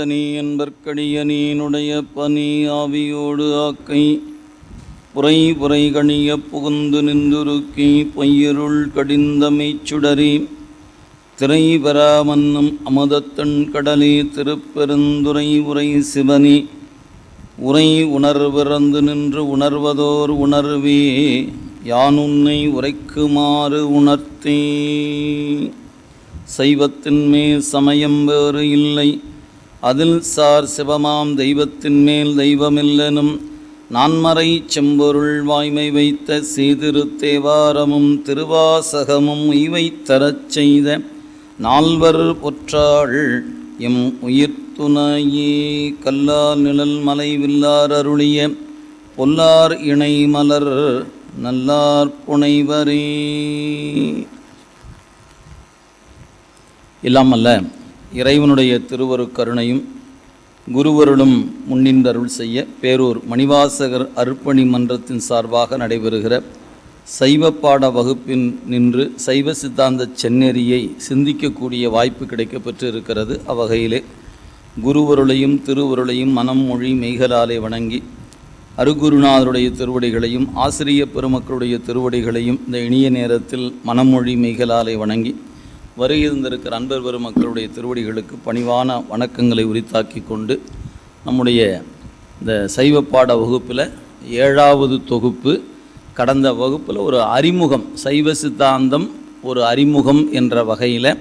பாசனி என்பற்கடியனீனுடைய பனி ஆவியோடு ஆக்கை. புரை புரை கணிய புகுந்து நின்றுருக்கி பொய்யருள் கடிந்தமைச் சுடரி திரை பெறாமன்னும் அமுதத்தன் கடலே திருப்பெருந்துரை உரை சிவனி. உரை உணர்விறந்து நின்று உணர்வதோர் உணர்வே. யான் உன்னை உரைக்குமாறு உணர்த்தே. சைவத்தின் சமயம் வேறு இல்லை. அதில் சார் சிவமாம் தெய்வத்தின் மேல் தெய்வமில்லனும் நான்மறை செம்பொருள் வாய்மை வைத்த சீதிரு தேவாரமும் திருவாசகமும் இவை தரச் செய்த நால்வர் பொற்றாள். எம் உயிர்த்துணையே கல்லால் நிழல் மலை வில்லார் அருளிய பொல்லார் இணை மலர் நல்லார் புனைவரே. இல்லாமல்ல இறைவனுடைய திருவரு கருணையும் குருவருளும் முன்னின்றருள் செய்ய பேரூர் மணிவாசகர் அர்ப்பணி மன்றத்தின் சார்பாக நடைபெறுகிற சைவ பாட வகுப்பின் நின்று சைவ சித்தாந்த செந்நெறியை சிந்திக்கக்கூடிய வாய்ப்பு கிடைக்கப்பெற்று இருக்கிறது அவ்வகையிலே குருவருளையும் திருவருளையும் மனம் மொழி மெய்களாலே வணங்கி அருகுருநாதருடைய திருவடிகளையும் ஆசிரிய பெருமக்களுடைய திருவடிகளையும் இந்த இனிய நேரத்தில் மனமொழி மெய்களாலே வணங்கி வருகிருந்திருக்கிற அன்பர் பெருமக்களுடைய திருவடிகளுக்கு பணிவான வணக்கங்களை உரித்தாக்கி கொண்டு நம்முடைய இந்த சைவ பாட வகுப்பில் ஏழாவது தொகுப்பு கடந்த வகுப்பில் ஒரு அறிமுகம் சைவ சித்தாந்தம் ஒரு அறிமுகம் என்ற வகையில்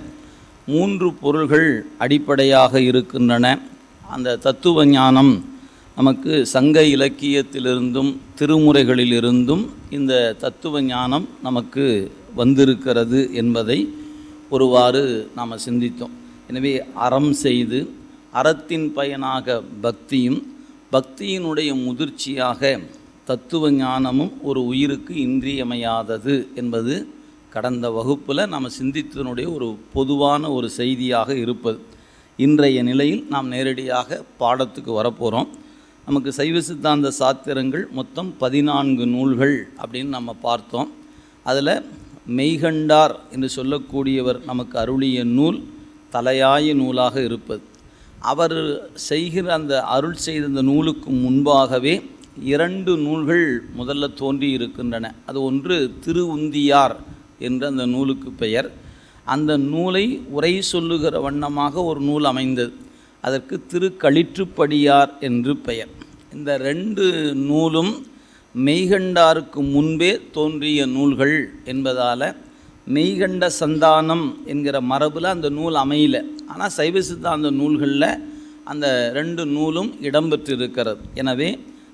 மூன்று பொருள்கள் அடிப்படையாக இருக்கின்றன. அந்த தத்துவ ஞானம் நமக்கு சங்க இலக்கியத்திலிருந்தும் திருமுறைகளிலிருந்தும் இந்த தத்துவ ஞானம் நமக்கு வந்திருக்கிறது என்பதை ஒருவாறு நாம் சிந்தித்தோம். எனவே அறம் செய்து அறத்தின் பயனாக பக்தியும் பக்தியினுடைய முதிர்ச்சியாக தத்துவ ஞானமும் ஒரு உயிருக்கு இன்றியமையாதது என்பது கடந்த வகுப்பில் நாம் சிந்தித்தனுடைய ஒரு பொதுவான ஒரு செய்தியாக இருப்பது. இன்றைய நிலையில் நாம் நேரடியாக பாடத்துக்கு வரப்போகிறோம் நமக்கு சைவ சித்தாந்த சாத்திரங்கள் மொத்தம் பதினான்கு நூல்கள் அப்படின்னு நம்ம பார்த்தோம். அதில் மெய்கண்டார் என்று சொல்லக்கூடியவர் நமக்கு அருளிய நூல் தலையாய நூலாக இருப்பது. அவர் செய்கிற அந்த அருள் செய்த அந்த நூலுக்கு முன்பாகவே இரண்டு நூல்கள் முதல்ல தோன்றி இருக்கின்றன. அது ஒன்று திருவுந்தியார் என்ற அந்த நூலுக்கு பெயர். அந்த நூலை உரை சொல்லுகிற வண்ணமாக ஒரு நூல் அமைந்தது. அதற்கு திருக்களிற்றுப்படியார் என்று பெயர். இந்த ரெண்டு நூலும் மெய்கண்டாருக்கு முன்பே தோன்றிய நூல்கள் என்பதால் மெய்கண்ட சந்தானம் என்கிற மரபில் அந்த நூல் அமையல. ஆனால் சைவ சித்தாந்த நூல்களில் அந்த ரெண்டு நூலும் இடம்பெற்றிருக்கிறது. எனவே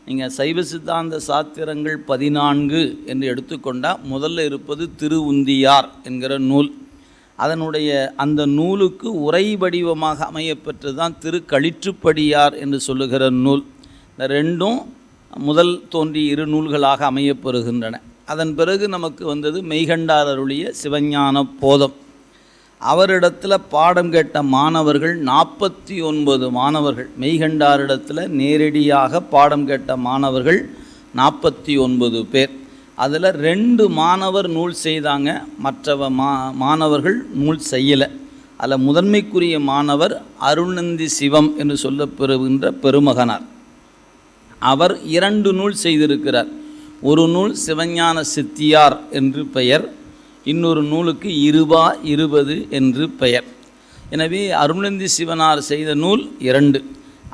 நீங்கள் சைவ சித்தாந்த சாத்திரங்கள் பதினான்கு என்று எடுத்துக்கொண்டால் முதல்ல இருப்பது திருவுந்தியார் என்கிற நூல். அதனுடைய அந்த நூலுக்கு உரை வடிவமாக அமையப்பெற்று தான் திருக்களிற்றுப்படியார் என்று சொல்லுகிற நூல். இந்த ரெண்டும் முதல் தோன்றி இரு நூல்களாக அமையப்பெறுகின்றன. அதன் பிறகு நமக்கு வந்தது மெய்கண்டார் அருளிய சிவஞான போதம். அவரிடத்தில் பாடம் கேட்ட மாணவர்கள் நாற்பத்தி ஒன்பது மாணவர்கள் மெய்கண்டாரிடத்தில் நேரடியாக பாடம் கேட்ட மாணவர்கள் நாற்பத்தி ஒன்பது பேர். அதில் ரெண்டு மாணவர் நூல் செய்தாங்க மற்றவ மா மாணவர்கள் நூல் செய்யலை. அதில் முதன்மைக்குரிய மாணவர் அருள்நந்தி சிவம் என்று சொல்லப்பெறுகின்ற பெருமகனார். அவர் இரண்டு நூல் செய்திருக்கிறார். ஒரு நூல் சிவஞான சித்தியார் என்று பெயர் இன்னொரு நூலுக்கு இருபா இருபது என்று பெயர். எனவே அருணந்தி சிவனார் செய்த நூல் இரண்டு.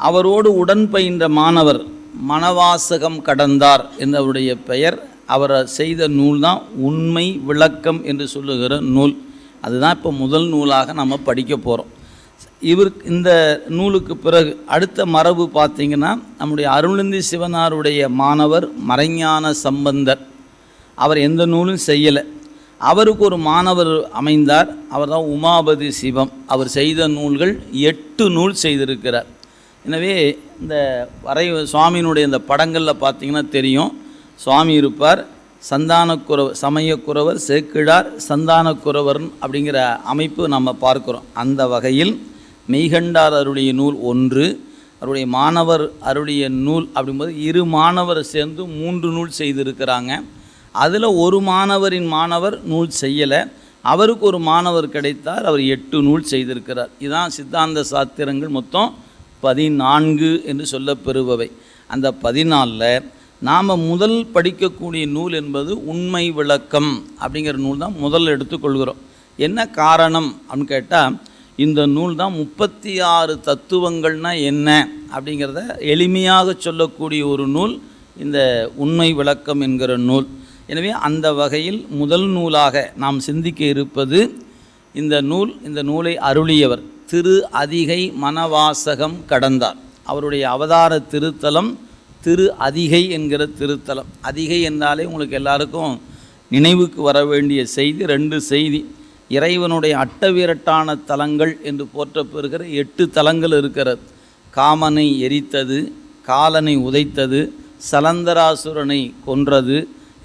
அவரோடு உடன் பயின்ற மாணவர் மணவாசகம் கடந்தார் என்றவருடைய பெயர் அவர் செய்த நூல் தான் உண்மை விளக்கம் என்று சொல்லுகிற நூல். அதுதான் இப்போ முதல் நூலாக நம்ம படிக்க போகிறோம் இவர் இந்த நூலுக்கு பிறகு அடுத்த மரபு பார்த்திங்கன்னா நம்முடைய அருளிந்தி சிவனாருடைய மாணவர் மறைஞான சம்பந்தர். அவர் எந்த நூலும் செய்யலை. அவருக்கு ஒரு மாணவர் அமைந்தார். அவர் தான் உமாபதி சிவம். அவர் செய்த நூல்கள் எட்டு நூல் செய்திருக்கிறார். எனவே இந்த வரை சுவாமியினுடைய இந்த படங்களில் பார்த்தீங்கன்னா தெரியும். சுவாமி இருப்பார். சந்தானக்குறவர் சமயக்குறவர் சேக்கிழார் சந்தானக்குறவர் அப்படிங்கிற அமைப்பு நம்ம பார்க்குறோம். அந்த வகையில் மெய்கண்டார் அருளிய நூல் ஒன்று அவருடைய மாணவர் அருளிய நூல் அப்படிங்கும்போது இரு மாணவர் சேர்ந்து மூன்று நூல் செய்திருக்கிறாங்க. அதில் ஒரு மாணவரின் மாணவர் நூல் செய்யலை. அவருக்கு ஒரு மாணவர் கிடைத்தார் அவர் எட்டு நூல் செய்திருக்கிறார். இதுதான் சித்தாந்த சாத்திரங்கள் மொத்தம் பதினான்கு என்று சொல்லப்பெறுபவை. அந்த பதினாலில் நாம் முதல் படிக்கக்கூடிய நூல் என்பது உண்மை விளக்கம் அப்படிங்கிற நூல் தான் முதல் எடுத்துக்கொள்கிறோம். என்ன காரணம் அப்படின்னு கேட்டால் இந்த நூல் தான் முப்பத்தி ஆறு தத்துவங்கள்னால் என்ன அப்படிங்கிறத எளிமையாக சொல்லக்கூடிய ஒரு நூல் இந்த உண்மை விளக்கம் என்கிற நூல். எனவே அந்த வகையில் முதல் நூலாக நாம் சிந்திக்க இருப்பது இந்த நூல் இந்த நூலை அருளியவர் திரு அதிகை மனவாசகம் கடந்தார். அவருடைய அவதார திருத்தலம் திரு அதிகை என்கிற திருத்தலம். அதிகை என்றாலே உங்களுக்கு எல்லாருக்கும் நினைவுக்கு வர வேண்டிய செய்தி ரெண்டு செய்தி. இறைவனுடைய அட்டவிரட்டான தலங்கள் என்று போற்றப்பெறுகிற எட்டு தலங்கள் இருக்கிறது. காமனை எரித்தது காலனை உதைத்தது சலந்தராசுரனை கொன்றது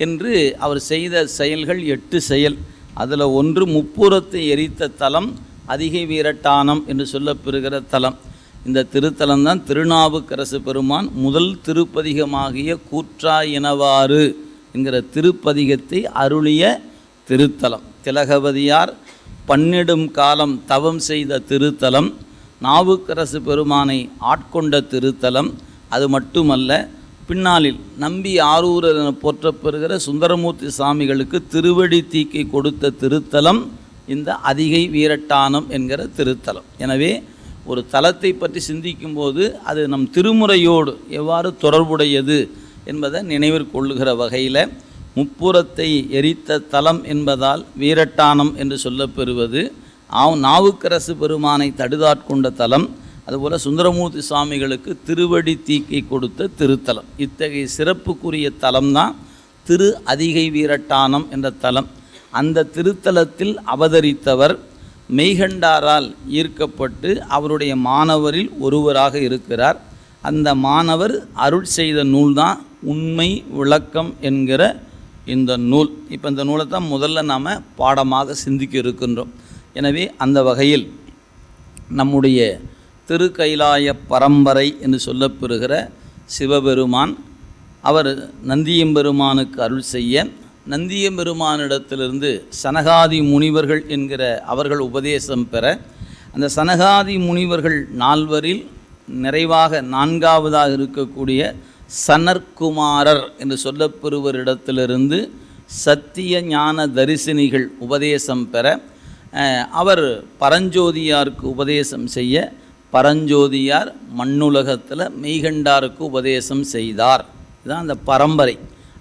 என்று அவர் செய்த செயல்கள் எட்டு செயல். அதில் ஒன்று முப்புறத்தை எரித்த தலம் அதிகை வீரட்டானம் என்று சொல்லப்பெறுகிற தலம். இந்த திருத்தலம் தான் திருநாவுக்கரசு பெருமான் முதல் திருப்பதிகமாகிய கூற்றாயினவாறு என்கிற திருப்பதிகத்தை அருளிய திருத்தலம். திலகவதியார் பன்னிடும் காலம் தவம் செய்த திருத்தலம் நாவுக்கரசு பெருமானை ஆட்கொண்ட திருத்தலம். அது மட்டுமல்ல பின்னாளில் நம்பி ஆரூரர் என போற்றப்பெறுகிற சுந்தரமூர்த்தி சாமிகளுக்கு திருவடி தீக்கை கொடுத்த திருத்தலம் இந்த அதிகை வீரட்டானம் என்கிற திருத்தலம். எனவே ஒரு தலத்தை பற்றி சிந்திக்கும்போது அது நம் திருமுறையோடு எவ்வாறு தொடர்புடையது என்பதை நினைவில் கொள்ளுகிற வகையில் முப்புறத்தை எரித்த தலம் என்பதால் வீரட்டானம் என்று சொல்லப்பெறுவது. ஆவ் நாவுக்கரசு பெருமானை தடுதாட்கொண்ட தலம். அதுபோல் சுந்தரமூர்த்தி சுவாமிகளுக்கு திருவடி தீக்கை கொடுத்த திருத்தலம். இத்தகைய சிறப்புக்குரிய தலம்தான் திரு அதிகை வீரட்டானம் என்ற தலம். அந்த திருத்தலத்தில் அவதரித்தவர் மெய்கண்டாரால் ஈர்க்கப்பட்டு அவருடைய மாணவரில் ஒருவராக இருக்கிறார். அந்த மாணவர் அருள் செய்த நூல்தான் உண்மை விளக்கம் என்கிற இந்த நூல் இப்போ இந்த நூலை தான் முதல்ல நாம் பாடமாக சிந்திக்க இருக்கின்றோம். எனவே அந்த வகையில் நம்முடைய திருக்கைலாய பரம்பரை என்று சொல்லப்பெறுகிற சிவபெருமான் அவர் நந்தியம்பெருமானுக்கு அருள் செய்ய நந்தியம்பெருமானிடத்திலிருந்து சனகாதி முனிவர்கள் என்கிற அவர்கள் உபதேசம் பெற அந்த சனகாதி முனிவர்கள் நால்வரில் நிறைவாக நான்காவதாக இருக்கக்கூடிய சனற்குமாரர் என்று சொல்லப்பெறுவரிடத்திலிருந்து சத்திய ஞான தரிசினிகள் உபதேசம் பெற அவர் பரஞ்சோதியாருக்கு உபதேசம் செய்ய பரஞ்சோதியார் மண்ணுலகத்தில் மெய்கண்டாருக்கு உபதேசம் செய்தார். இதுதான் அந்த பரம்பரை.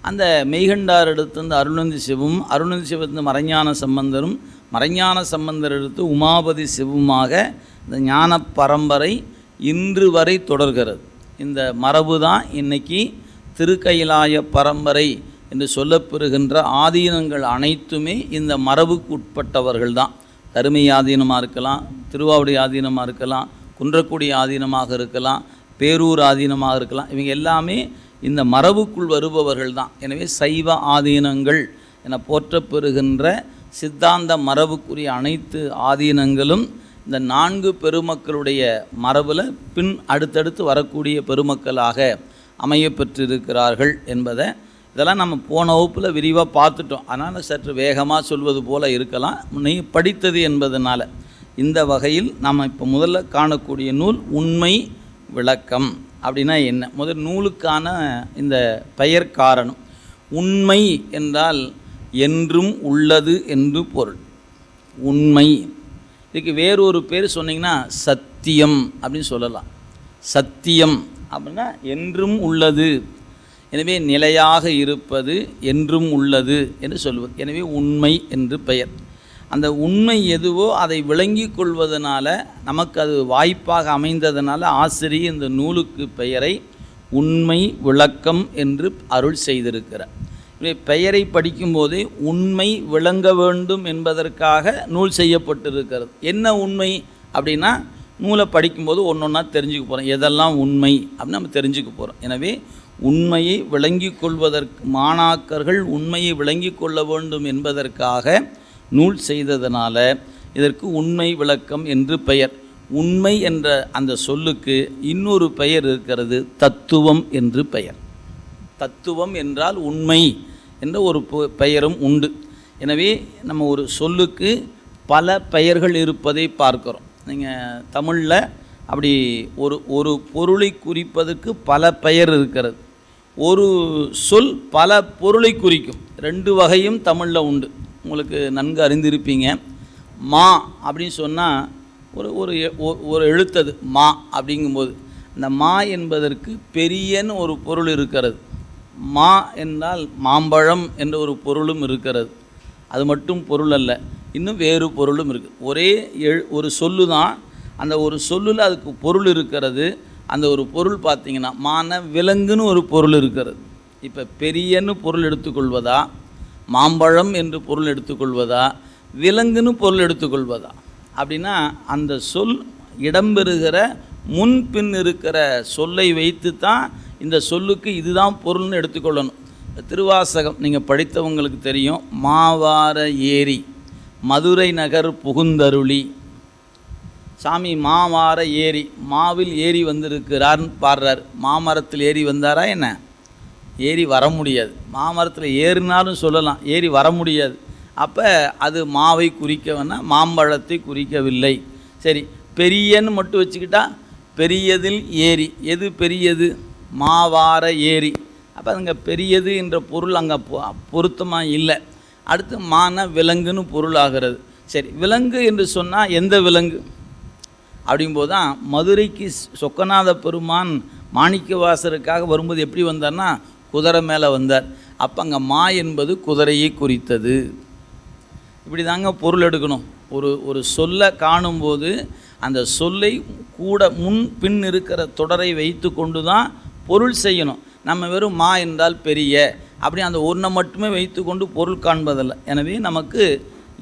அந்த மெய்கண்டார் எடுத்து வந்து அருணந்தி சிவம் அருணந்தி சிவத்திலிருந்து மறைஞான சம்பந்தரும் மறைஞான சம்பந்தர் எடுத்து உமாபதி சிவமாக இந்த ஞான பரம்பரை இன்று வரை தொடர்கிறது. இந்த மரபு தான் இன்றைக்கி திருக்கைலாய பரம்பரை என்று சொல்லப்பெறுகின்ற ஆதீனங்கள் அனைத்துமே இந்த மரபுக்கு உட்பட்டவர்கள் தான் கருமை ஆதீனமாக இருக்கலாம் திருவாவடி ஆதீனமாக இருக்கலாம் குன்றக்குடி ஆதீனமாக இருக்கலாம் பேரூர் ஆதீனமாக இருக்கலாம். இவங்க எல்லாமே இந்த மரபுக்குள் வருபவர்கள் தான் எனவே சைவ ஆதீனங்கள் என போற்றப்பெறுகின்ற சித்தாந்த மரபுக்குரிய அனைத்து ஆதீனங்களும் இந்த நான்கு பெருமக்களுடைய மரபில் பின் அடுத்தடுத்து வரக்கூடிய பெருமக்களாக அமைய பெற்றிருக்கிறார்கள் என்பதை இதெல்லாம் நம்ம போன வகுப்பில் விரிவாக பார்த்துட்டோம். அதனால் சற்று வேகமாக சொல்வது போல் இருக்கலாம். நீ படித்தது என்பதனால் இந்த வகையில் நாம் இப்போ முதல்ல காணக்கூடிய நூல் உண்மை விளக்கம் அப்படின்னா என்ன? முதல் நூலுக்கான இந்த பெயர் காரணம். உண்மை என்றால் என்றும் உள்ளது என்று பொருள். உண்மை இதுக்கு வேறொரு பேர் சொன்னீங்கன்னா சத்தியம் அப்படின்னு சொல்லலாம். சத்தியம் அப்படின்னா என்றும் உள்ளது. எனவே நிலையாக இருப்பது என்றும் உள்ளது என்று சொல்வது எனவே உண்மை என்று பெயர். அந்த உண்மை எதுவோ அதை விளங்கி கொள்வதனால நமக்கு அது வாய்ப்பாக அமைந்ததனால ஆசிரியர் இந்த நூலுக்கு பெயரை உண்மை விளக்கம் என்று அருள் செய்திருக்கிறார். பெயரை படிக்கும்போதே உண்மை விளங்க வேண்டும் என்பதற்காக நூல் செய்யப்பட்டிருக்கிறது. என்ன உண்மை அப்படின்னா நூலை படிக்கும்போது ஒன்று ஒன்றா தெரிஞ்சுக்க போகிறோம் எதெல்லாம் உண்மை அப்படின்னு நம்ம தெரிஞ்சுக்க போகிறோம் எனவே உண்மையை விளங்கி கொள்வதற்கு மாணாக்கர்கள் உண்மையை விளங்கி கொள்ள வேண்டும் என்பதற்காக நூல் செய்ததனால இதற்கு உண்மை விளக்கம் என்று பெயர். உண்மை என்ற அந்த சொல்லுக்கு இன்னொரு பெயர் இருக்கிறது தத்துவம் என்று பெயர். தத்துவம் என்றால் உண்மை என்ற ஒரு பெயரும் உண்டு. எனவே நம்ம ஒரு சொல்லுக்கு பல பெயர்கள் இருப்பதை பார்க்கிறோம். நீங்கள் தமிழில் அப்படி ஒரு ஒரு பொருளை குறிப்பதற்கு பல பெயர் இருக்கிறது. ஒரு சொல் பல பொருளை குறிக்கும். ரெண்டு வகையும் தமிழில் உண்டு. உங்களுக்கு நன்கு அறிந்திருப்பீங்க. மா அப்படின்னு சொன்னால் ஒரு ஒரு எ- ஒ- ஒரு எழுத்தது. மா அப்படிங்கும்போது. இந்த மா என்பதற்கு பெரியன்னு ஒரு பொருள் இருக்கிறது. மா என்றால் மாம்பழம் என்ற ஒரு பொருளும் இருக்கிறது. அது மட்டும் பொருள் அல்ல இன்னும் வேறு பொருளும் இருக்குது ஒரே எழு ஒரு சொல்லு தான் அந்த ஒரு சொல்லில் அதுக்கு பொருள் இருக்கிறது. அந்த ஒரு பொருள் பார்த்திங்கன்னா மான விலங்குன்னு ஒரு பொருள் இருக்கிறது. இப்போ பெரியன்னு பொருள் எடுத்துக்கொள்வதா? மாம்பழம் என்று பொருள் எடுத்துக்கொள்வதா? விலங்குன்னு பொருள் எடுத்துக்கொள்வதா? அப்படின்னா அந்த சொல் இடம்பெறுகிற முன்பின் இருக்கிற சொல்லை வைத்து தான் இந்த சொல்லுக்கு இதுதான் பொருள்னு எடுத்துக்கொள்ளணும். திருவாசகம் நீங்கள் படித்தவங்களுக்கு தெரியும். மாவார ஏரி மதுரை நகர் புகுந்தருளி. சாமி மாவார ஏரி மாவில் ஏறி வந்திருக்கிறார்னு பாடுறார். மாமரத்தில் ஏறி வந்தாரா என்ன? ஏறி வர முடியாது. மாமரத்தில் ஏறினாலும் சொல்லலாம் ஏறி வர முடியாது. அப்போ அது மாவை குறிக்கவனா மாம்பழத்தை குறிக்கவில்லை. சரி பெரியன்னு மட்டும் வச்சுக்கிட்டா பெரியதில் ஏரி. எது பெரியது? மாவார ஏரி. அப்போ அங்கே பெரியது என்ற பொருள் அங்கே பொருத்தமாக இல்லை. அடுத்து மான விலங்குன்னு பொருள் ஆகிறது. சரி விலங்கு என்று சொன்னால் எந்த விலங்கு? அப்படிங்கும்போது தான் மதுரைக்கு சொக்கநாத பெருமான் மாணிக்கவாசருக்காக வரும்போது எப்படி வந்தார்னா குதிரை மேலே வந்தார். அப்போ அங்கே மா என்பது குதிரையை குறித்தது. இப்படி தாங்க பொருள் எடுக்கணும். ஒரு ஒரு சொல்லை காணும்போது அந்த சொல்லை கூட முன் பின் இருக்கிற தொடரை வைத்து கொண்டு தான் பொருள் செய்யணும். நம்ம வெறும் மா என்றால் பெரிய. அப்படி அந்த ஒன்றை மட்டுமே வைத்துக்கொண்டு பொருள் காண்பதில்லை. எனவே நமக்கு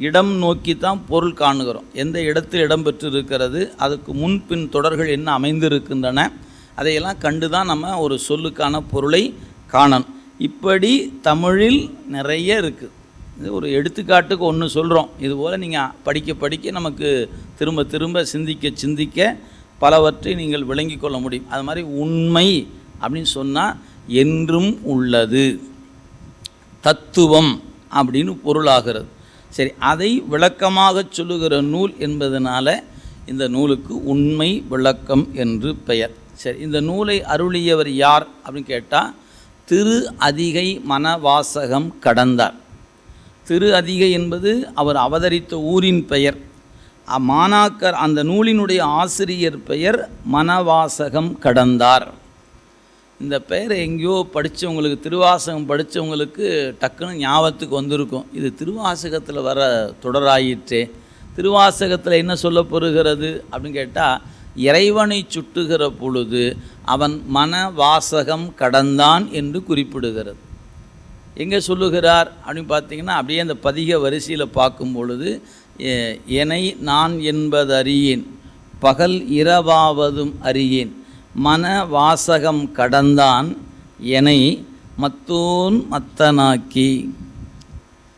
இடம் நோக்கி தான் பொருள் காணுகிறோம். எந்த இடத்தில் இடம்பெற்று இருக்கிறது அதுக்கு முன்பின் தொடர்கள் என்ன அமைந்திருக்கின்றன அதையெல்லாம் கண்டு தான் நம்ம ஒரு சொல்லுக்கான பொருளை காணணும். இப்படி தமிழில் நிறைய இருக்குது இது ஒரு எடுத்துக்காட்டுக்கு ஒன்று சொல்கிறோம் இதுபோல் நீங்கள் படிக்க படிக்க நமக்கு திரும்ப திரும்ப சிந்திக்க சிந்திக்க பலவற்றை நீங்கள் விளங்கி கொள்ள முடியும். அது மாதிரி உண்மை அப்படின்னு சொன்னால் என்றும் உள்ளது. தத்துவம் அப்படின்னு பொருளாகிறது. சரி அதை விளக்கமாக சொல்லுகிற நூல் என்பதனால இந்த நூலுக்கு உண்மை விளக்கம் என்று பெயர். சரி இந்த நூலை அருளியவர் யார் அப்படின்னு கேட்டால் திரு அதிகை மனவாசகம் கடந்தார். திரு அதிகை என்பது அவர் அவதரித்த ஊரின் பெயர். மாணாக்கர் அந்த நூலினுடைய ஆசிரியர் பெயர் மனவாசகம் கடந்தார். இந்த பெயரை எங்கேயோ படித்தவங்களுக்கு திருவாசகம் படித்தவங்களுக்கு டக்குன்னு ஞாபகத்துக்கு வந்திருக்கும். இது திருவாசகத்தில் வர தொடராயிற்றே. திருவாசகத்தில் என்ன சொல்லப்பெறுகிறது அப்படின்னு கேட்டால் இறைவனை சுட்டுகிற பொழுது அவன் மன வாசகம் கடந்தான் என்று குறிப்பிடுகிறது. எங்கே சொல்லுகிறார் அப்படின்னு பார்த்தீங்கன்னா அப்படியே அந்த பதிக வரிசையில் பார்க்கும் பொழுது எ- எனை நான் என்பதறியேன் பகல் இரவாவதும் அறியேன். மன வாசகம் கடந்தான் என்னை மத்தோன் மத்தனாக்கி.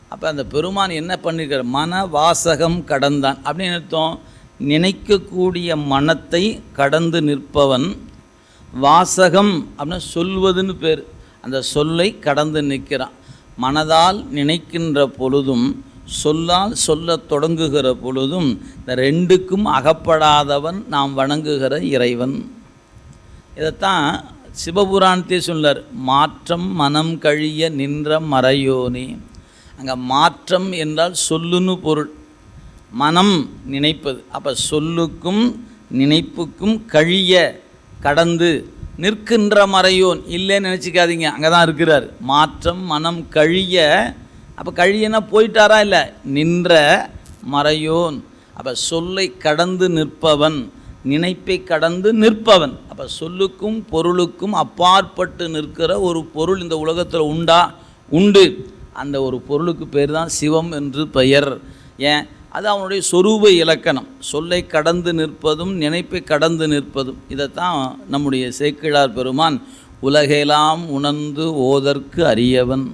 அப்போ அந்த பெருமான் என்ன பண்ணியிருக்கார் மன வாசகம் கடந்தான். அப்படின்னு அர்த்தம் நினைக்கக்கூடிய மனத்தை கடந்து நிற்பவன் வாசகம் அப்படின்னு சொல்வதுன்னு பேர். அந்த சொல்லை கடந்து நிற்கிறான். மனதால் நினைக்கின்ற பொழுதும் சொல்லால் சொல்லத் தொடங்குகிற பொழுதும் இந்த ரெண்டுக்கும் அகப்படாதவன் நாம் வணங்குகிற இறைவன். இதைத்தான் சிவபுராணத்தை சொல்லார் மாற்றம் மனம் கழிய நின்ற மறையோனே. அங்கே மாற்றம் என்றால் சொல்லுன்னு பொருள். மனம் நினைப்பது. அப்போ சொல்லுக்கும் நினைப்புக்கும் கழிய கடந்து நிற்கின்ற மறையோன் இல்லைன்னு நினச்சிக்காதீங்க. அங்கே தான் இருக்கிறார். மாற்றம் மனம் கழிய அப்போ கழியனா போயிட்டாரா இல்லை? நின்ற மறையோன். அப்போ சொல்லை கடந்து நிற்பவன். நினைப்பை கடந்து நிற்பவன். அப்போ சொல்லுக்கும் பொருளுக்கும் அப்பாற்பட்டு நிற்கிற ஒரு பொருள் இந்த உலகத்தில் உண்டா? உண்டு. அந்த ஒரு பொருளுக்கு பேர் தான் சிவம் என்று பெயர். ஏன்? அது அவனுடைய சொரூப இலக்கணம். சொல்லை கடந்து நிற்பதும் நினைப்பை கடந்து நிற்பதும். இதைத்தான் நம்முடைய சேக்கிழார் பெருமான் உலகெல்லாம் உணர்ந்து ஓதற்கு அறியவன்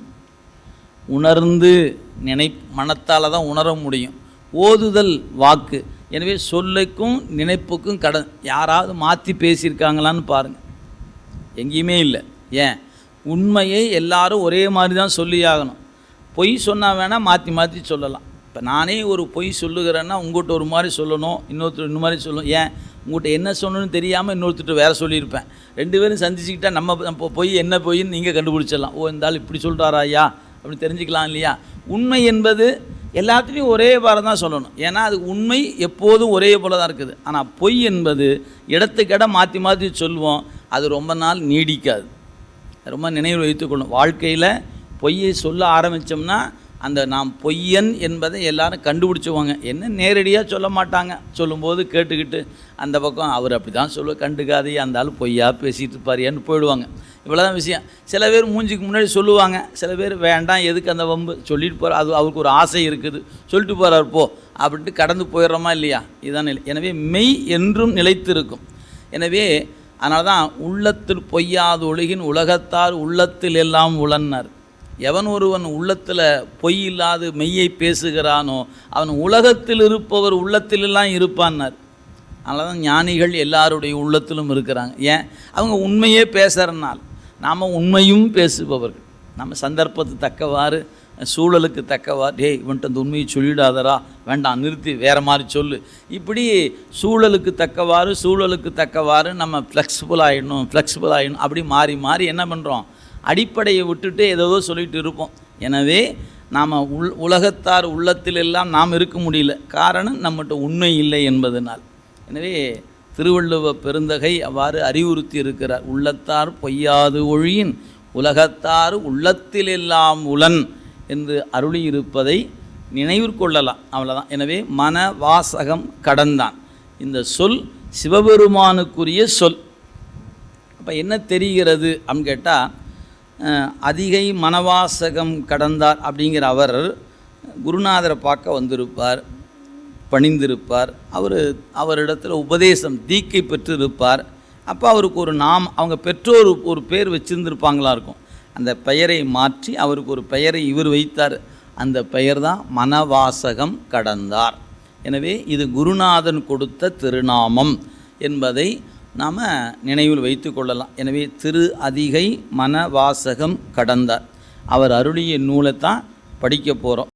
உணர்ந்து நினை மனத்தால் தான் உணர முடியும். ஓதுதல் வாக்கு. எனவே சொல்லுக்கும் நினைப்புக்கும் கடன். யாராவது மாற்றி பேசியிருக்காங்களான்னு பாருங்கள் எங்கேயுமே இல்லை. ஏன்? உண்மையை எல்லாரும் ஒரே மாதிரி தான் சொல்லியாகணும். பொய் சொன்னால் வேணால் மாற்றி மாற்றி சொல்லலாம். இப்போ நானே ஒரு பொய் சொல்லுகிறேன்னா உங்கள்கிட்ட ஒரு மாதிரி சொல்லணும் இன்னொருத்தர் இன்னொரு மாதிரி சொல்லணும். ஏன்? உங்கள்கிட்ட என்ன சொல்லணும்னு தெரியாமல் இன்னொருத்தர் வேறு சொல்லியிருப்பேன். ரெண்டு பேரும் சந்திச்சுக்கிட்டால் நம்ம பொய் என்ன பொய்ன்னு நீங்கள் கண்டுபிடிச்சிடலாம். ஓ இருந்தாலும் இப்படி சொல்கிறாரா ஐயா? அப்படின்னு தெரிஞ்சுக்கலாம் இல்லையா? உண்மை என்பது எல்லாத்துலேயும் ஒரே வாரம் தான் சொல்லணும். ஏன்னா அது உண்மை எப்போதும் ஒரே போல தான் இருக்குது. ஆனால் பொய் என்பது இடத்துக்கிட மாற்றி மாற்றி சொல்லுவோம் அது ரொம்ப நாள் நீடிக்காது. ரொம்ப நினைவில் வைத்துக்கொள்ளும் வாழ்க்கையில் பொய்யை சொல்ல ஆரம்பித்தோம்னா அந்த நாம் பொய்யன் என்பதை எல்லாரும் கண்டுபிடிச்சுவாங்க. என்ன நேரடியாக சொல்ல மாட்டாங்க. சொல்லும்போது கேட்டுக்கிட்டு அந்த பக்கம் அவர் அப்படி தான் சொல்லுவ கண்டுக்காதே அந்த ஆள் பொய்யா பேசிகிட்டு இருப்பாரியான்னு போயிடுவாங்க. இவ்வளோதான் விஷயம். சில பேர் மூஞ்சிக்கு முன்னாடி சொல்லுவாங்க. சில பேர் வேண்டாம் எதுக்கு அந்த வம்பு? சொல்லிட்டு போகிற அது அவருக்கு ஒரு ஆசை இருக்குது. சொல்லிட்டு போகிறார் போ. அப்படின்ட்டு கடந்து போயிடுறோமா இல்லையா? இதுதான் நிலை. எனவே மெய் என்றும் நிலைத்திருக்கும். எனவே அதனால தான் உள்ளத்தில் பொய்யாது ஒழுகின் உலகத்தார் உள்ளத்தில் எல்லாம் உழன்னார் எவன் ஒருவன் உள்ளத்தில் பொய் இல்லாது மெய்யை பேசுகிறானோ அவன் உலகத்தில் இருப்பவர் உள்ளத்திலெல்லாம் இருப்பான்னார். அதனால தான் ஞானிகள் எல்லாருடைய உள்ளத்திலும் இருக்கிறாங்க. ஏன்? அவங்க உண்மையே பேசுகிறனால் நாம் உண்மையும் பேசுபவர்கள். நம்ம சந்தர்ப்பத்து தக்கவாறு சூழலுக்கு தக்கவாறு டேய் இவன்ட்டு அந்த உண்மையை சொல்லிடாதரா வேண்டாம் நிறுத்தி வேறு மாதிரி சொல்லு. இப்படி சூழலுக்கு தக்கவாறு சூழலுக்கு தக்கவாறு நம்ம ஃப்ளெக்சிபிள் ஆகிடணும் ஃப்ளெக்சிபிள் ஆகிடணும் அப்படி மாறி மாறி என்ன பண்ணுறோம் அடிப்படையை விட்டுட்டு ஏதோ சொல்லிகிட்டு இருப்போம். எனவே நாம் உள் உலகத்தார் உள்ளத்தில் எல்லாம் நாம் இருக்க முடியல. காரணம் நம்மகிட்ட உண்மை இல்லை என்பதனால். எனவே திருவள்ளுவ பெருந்தகை அவ்வாறு அறிவுறுத்தி இருக்கிறார். உள்ளத்தார் பொய்யாது ஒழியின் உலகத்தார் உள்ளத்திலெல்லாம் உளன் என்று அருளியிருப்பதை நினைவிற்கொள்ளலாம் அவ்வளோதான் எனவே மன வாசகம் கடந்தான். இந்த சொல் சிவபெருமானுக்குரிய சொல். அப்போ என்ன தெரிகிறது அப்படின்னு கேட்டால் அதிகை மனவாசகம் கடந்தார் அப்படிங்கிற அவர் குருநாதரை பார்க்க வந்திருப்பார் பணிந்திருப்பார். அவர் அவரிடத்தில் உபதேசம் தீக்கை பெற்றிருப்பார். அப்போ அவருக்கு ஒரு நாம் அவங்க பெற்றோர் ஒரு பேர் வச்சுருந்துருப்பாங்களா இருக்கும். அந்த பெயரை மாற்றி அவருக்கு ஒரு பெயரை இவர் வைத்தார். அந்த பெயர் தான் மனவாசகம் கடந்தார். எனவே இது குருநாதன் கொடுத்த திருநாமம் என்பதை நாம் நினைவில் வைத்து கொள்ளலாம். எனவே திரு அதிகை மனவாசகம் கடந்தார். அவர் அருளிய நூலை தான் படிக்க போகிறோம்